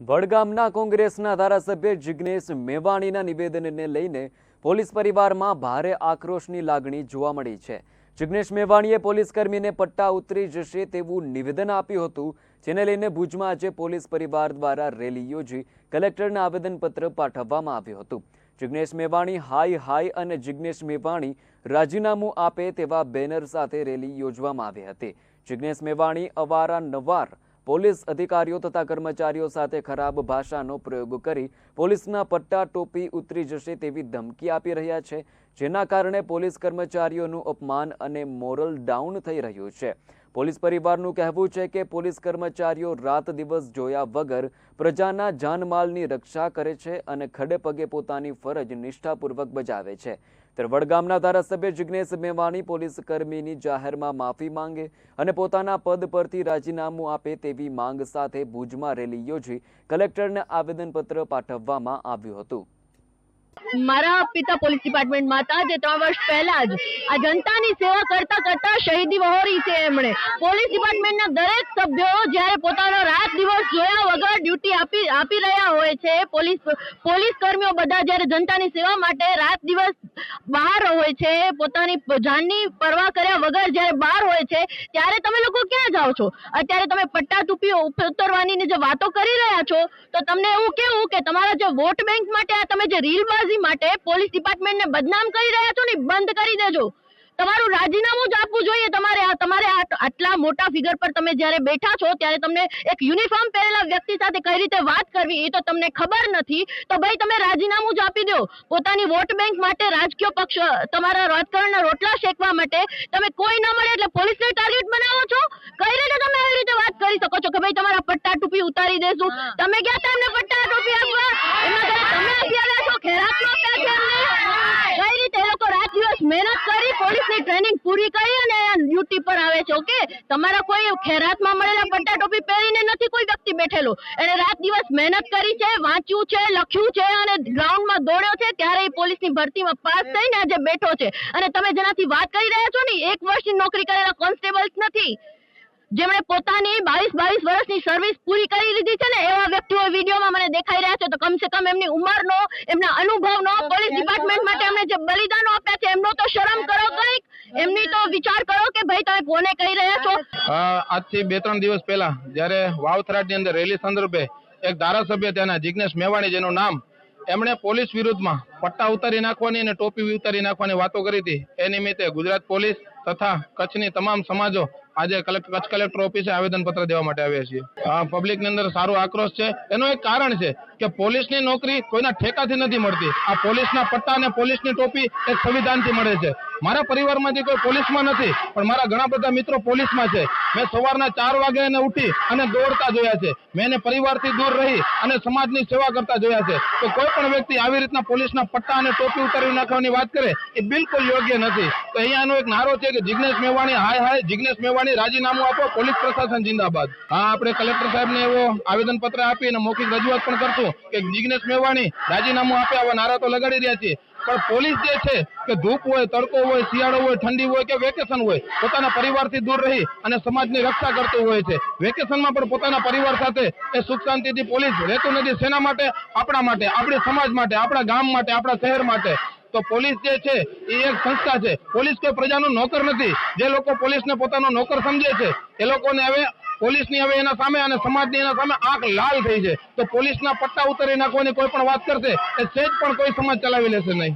વડગામના કોંગ્રેસના ધારાસભ્ય જિગ્નેશ મેવાણીના નિવેદનને લઈને પોલીસ પરિવારમાં ભારે આક્રોશની લાગણી જોવા મળી છે. જિજ્ઞેશ મેવાણીએ પોલીસ કર્મીને પટ્ટા ઉતરી જશે તેવું નિવેદન આપ્યું હતું, જેને લઈને ભુજમાં આજે પોલીસ પરિવાર દ્વારા રેલી યોજી કલેક્ટરને આવેદનપત્ર પાઠવવામાં આવ્યું હતું. જિજ્ઞેશ મેવાણી હાય હાય અને જિગ્નેશ મેવાણી રાજીનામું આપે તેવા બેનર સાથે રેલી યોજવામાં આવી હતી. જિજ્ઞેશ મેવાણી અવારનવાર પોલીસ અધિકારીઓ તથા કર્મચારીઓ સાથે ખરાબ ભાષાનો પ્રયોગ કરી પોલીસના પટ્ટા ટોપી ઉતરી જશે તેવી ધમકી આપી રહ્યા છે, જેના કારણે પોલીસ કર્મચારીઓનું અપમાન અને મોરલ ડાઉન થઈ રહ્યું છે. પોલીસ પરિવારનું કહેવું છે કે પોલીસ કર્મચારીઓ રાત દિવસ જોયા વગર પ્રજાના જાનમાલની રક્ષા કરે છે અને ખડે પગે પોતાની ફરજ નિષ્ઠાપૂર્વક બજાવે છે. ત્યારે વડગામના ધારાસભ્ય જિગ્નેશ મેવાણી પોલીસ કર્મીની જાહેરમાં માફી માંગે અને પોતાના પદ પરથી રાજીનામું આપે તેવી માંગ સાથે ભુજમાં રેલી યોજી કલેક્ટરને આવેદનપત્ર પાઠવવામાં આવ્યું હતું. મારા પિતા પોલીસ ડિપાર્ટમેન્ટમાં હતા જે ત્રણ વર્ષ પહેલા જ આ જનતાની સેવા કરતા કરતા શહીદી વહોરી છે એમણે. પોલીસ ડિપાર્ટમેન્ટના દરેક સભ્યો જ્યારે પોતાનો રાત દિવસ જોયા વગર ડ્યુટી આપી આપી રહ્યા હોય છે, પોલીસ પોલીસ કર્મીઓ બધા જ્યારે જનતાની સેવા માટે રાત દિવસ બહાર હોય છે, પોતાની જાનની પરવા કર્યા વગર જ્યારે બહાર હોય છે, ત્યારે તમે લોકો ક્યાં જાઓ છો? અત્યારે તમે પટ્ટા ટૂપીઓ ઉતરવાની જે વાતો કરી રહ્યા છો, તો તમને એવું કેવું કે તમારા જે વોટ બેંક માટે આ જે રીલબાજી માટે પોલીસ ડિપાર્ટમેન્ટને બદનામ કરી રહ્યા છો ને બંધ કરી દેજો. તમારું રાજીનામું જ આપવું જોઈએ. તમારે આ તમારે આટલા મોટા ફિગર પર તમે જ્યારે બેઠા છો ત્યારે તમને એક યુનિફોર્મ પહેરેલા વ્યક્તિ સાથે કઈ રીતે વાત કરવી એ તો તમને ખબર નથી. તો ભાઈ તમે રાજીનામું જ આપી દો. પોતાની વોટ બેંક માટે રાજકીય પક્ષ તમારા રાજકારણના રોટલા શેકવા માટે તમે કોઈ ન મળે એટલે પોલીસને ટાર્ગેટ બનાવો છો? કઈ રીતે તમે એવી રીતે વાત કરી શકો છો કે ભાઈ તમારા પટ્ટા ટૂપી ઉતારી દેશું? તમે ગયા પોલીસની ટ્રેનિંગ પૂરી કરી અને ડ્યુટી પર આવે છે ઓકે તમારા કોઈ ખેરાતમાં મળેલા પટ્ટા ટોપી પહેરીને નથી કોઈ વ્યક્તિ બેઠેલો. એને રાત દિવસ મહેનત કરી છે વાંચ્યું છે લખ્યું છે અને ગ્રાઉન્ડમાં દોડ્યો છે ત્યારે એ પોલીસની ભરતીમાં પાસ થઈને આજે બેઠો છે. અને તમે જેનાથી વાત કરી રહ્યા છો ને એક વર્ષની નોકરી કરેલા કોન્સ્ટેબલ્સ નથી. જેમણે પોતાની બાવીસ બાવીસ વર્ષની સર્વિસ પૂરી કરી લીધી છે ને એવા વ્યક્તિઓ વિડીયોમાં મને દેખાઈ રહ્યા છે તો કમસે કમ એમની ઉંમરનો એમના અનુભવનો પોલીસ ડિપાર્ટમેન્ટ માટે એમણે જે બલિદાનો આપ્યા શરમ કરો કંઈક? એમની તો વિચાર કરો કે ભાઈ તમે કોને કહી રહ્યા છો. આજથી બે ત્રણ દિવસ પહેલા જ્યારે વાવથરાટની અંદર રેલી સંદર્ભે એક ધારાસભ્ય તેના જિજ્ઞેશ મેવાણી જેનું નામ એમણે પોલીસ વિરુદ્ધમાં પટ્ટા ઉતારી નાખવાની અને ટોપી ઉતારી નાખવાની વાતો કરી હતી. એ નિમિત્તે ગુજરાત પોલીસ તથા કચ્છની તમામ સમાજો આજે કલેક્ટર કચ્છ કલેક્ટર ઓફિસે આવેદનપત્ર દેવા માટે આવ્યા છીએ. પબ્લિક પબ્લિકની અંદર સારો આક્રોશ છે. એનું એક કારણ છે કે પોલીસની નોકરી કોઈના ઠેકાથી નથી મળતી. આ પોલીસના પટ્ટા અને પોલીસની ટોપી એક સંવિધાનથી મળે છે. મારા પરિવારમાંથી કોઈ પોલીસમાં નથી, પણ મારા ઘણા બધા મિત્રો પોલીસમાં છે. મેં સવારના ચાર વાગે એને ઉઠી અને દોડતા જોયા છે. મેં એને પરિવારથી દૂર રહી અને સમાજની સેવા કરતા જોયા છે. તો કોઈ પણ વ્યક્તિ આવી રીતના પોલીસના પટ્ટા અને ટોપી ઉતારી નાખવાની વાત કરે, એ બિલકુલ યોગ્ય નથી. તો અહીંયાનો એક નારો છે કે જિજ્ઞેશ મેવાણી, હાય હાય, જિગ્નેશ મેવાણી, રાજીનામું આપો, પોલીસ પ્રશાસન જિંદાબાદ. હા, આપણે કલેક્ટર સાહેબને એવો આવેદન પત્ર આપી અને મૌખિક રજૂઆત પણ કરશું. કે જિગ્નેશ મેવાણી રાજીનામું આપે આવા નારા તો લગાડી રહ્યા છીએ પણ પોલીસ જે છે કે ધૂપ હોય, તડકો હોય, શિયાળો હોય, ઠંડી હોય કે વેકેશન હોય, પોતાના પરિવારથી દૂર રહી અને સમાજની રક્ષા કરતું હોય છે. વેકેશનમાં પણ પોતાના પરિવાર સાથે એ સુખ શાંતિથી પોલીસ રહેતું નથી. સેના માટે, આપણા માટે, આપણી સમાજ માટે, આપણા ગામ માટે, આપણા શહેર માટે. તો પોલીસ જે છે, એ એક સંસ્થા છે. પોલીસ કોઈ પ્રજાનો નોકર નથી. જે લોકો પોલીસને પોતાનો નોકર સમજે છે, એ લોકોને હવે પોલીસની હવે એના સામે અને સમાજની એના સામે આંખ લાલ થઈ છે. તો પોલીસના પટ્ટા ઉતારી નાખવાની કોઈ પણ વાત કરશે, એ સેજ પણ કોઈ સમાજ ચલાવી લેશે નહીં.